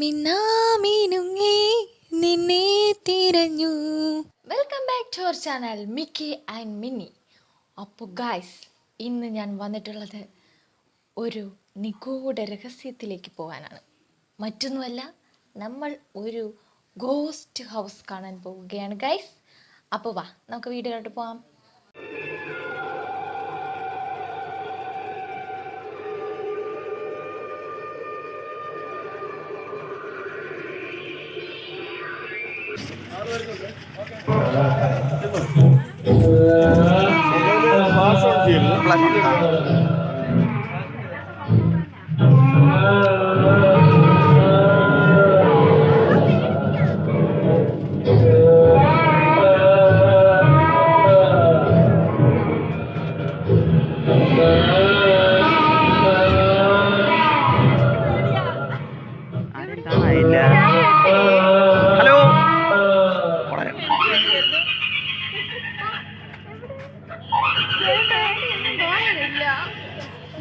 മിന്നാമീനുങ്ങേ നിന്നെ തിരഞ്ഞു. Welcome back to our channel Mickey and Minnie അപ്പോൾ ഗായ്സ് ഇന്ന് ഞാൻ വന്നിട്ടുള്ളത് ഒരു നിഗൂഢ രഹസ്യത്തിലേക്ക് പോകാനാണ്. മറ്റൊന്നുമല്ല നമ്മൾ ഒരു ഗോസ്റ്റ് ഹൗസ് കാണാൻ പോവുകയാണ് ഗൈസ് അപ്പോൾ വാ നമുക്ക് വീഡിയോയിലോട്ട് പോകാം Flash on field.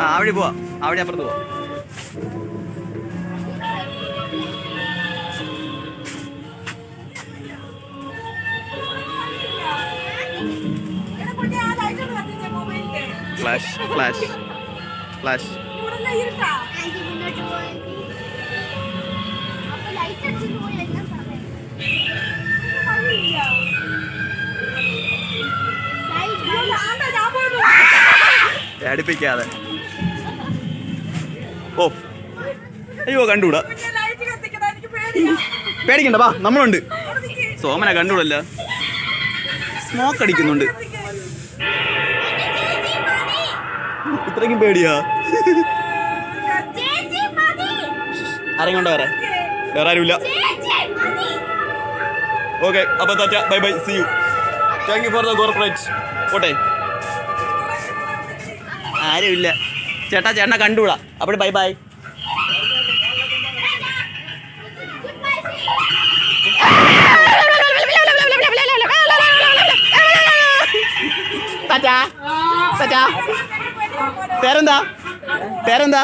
ആ, അവിടെ പോവാ. അവിടെ അപ്പുറത്ത് പോവാ. Flash flash flash. അടുപ്പിക്കാതെ ഓ. അയ്യോ കണ്ടുകൂടാ. പേടിക്കണ്ട വാ നമ്മളുണ്ട്. സോമനെ കണ്ടുകൂടല്ല. സ്മോക്ക് അടിക്കുന്നുണ്ട്. ഇത്രയ്ക്കും പേടിയാ. ആരെയും കൊണ്ടോ വേറെ? വേറെ ആരുമില്ല. ഓക്കെ അപ്പോൾ tata bye bye see you thank you for the corporate പോട്ടെ. ആരുമില്ല. ചേട്ടാ ചേട്ടനെ കണ്ടുകൂടാ. അപ്പോൾ ബൈ ബൈ താറ്റാ താറ്റാ പേരെന്താ? പേരെന്താ?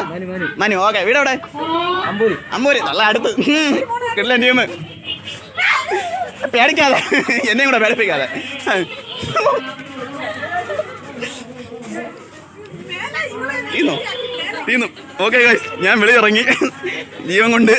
മനു ഓക്കെ വീട് എവിടെ? അമ്പൂരി. അമ്പൂര് നല്ല അടുത്ത്. കിട്ടില്ല ടീം പേടിക്കാതെ എന്നെയും കൂടെ പേടിപ്പിക്കാതെ. തീന്നു ഓക്കെ ഗൈസ് ഞാൻ വെളിയിറങ്ങി ജീവൻ കൊണ്ട്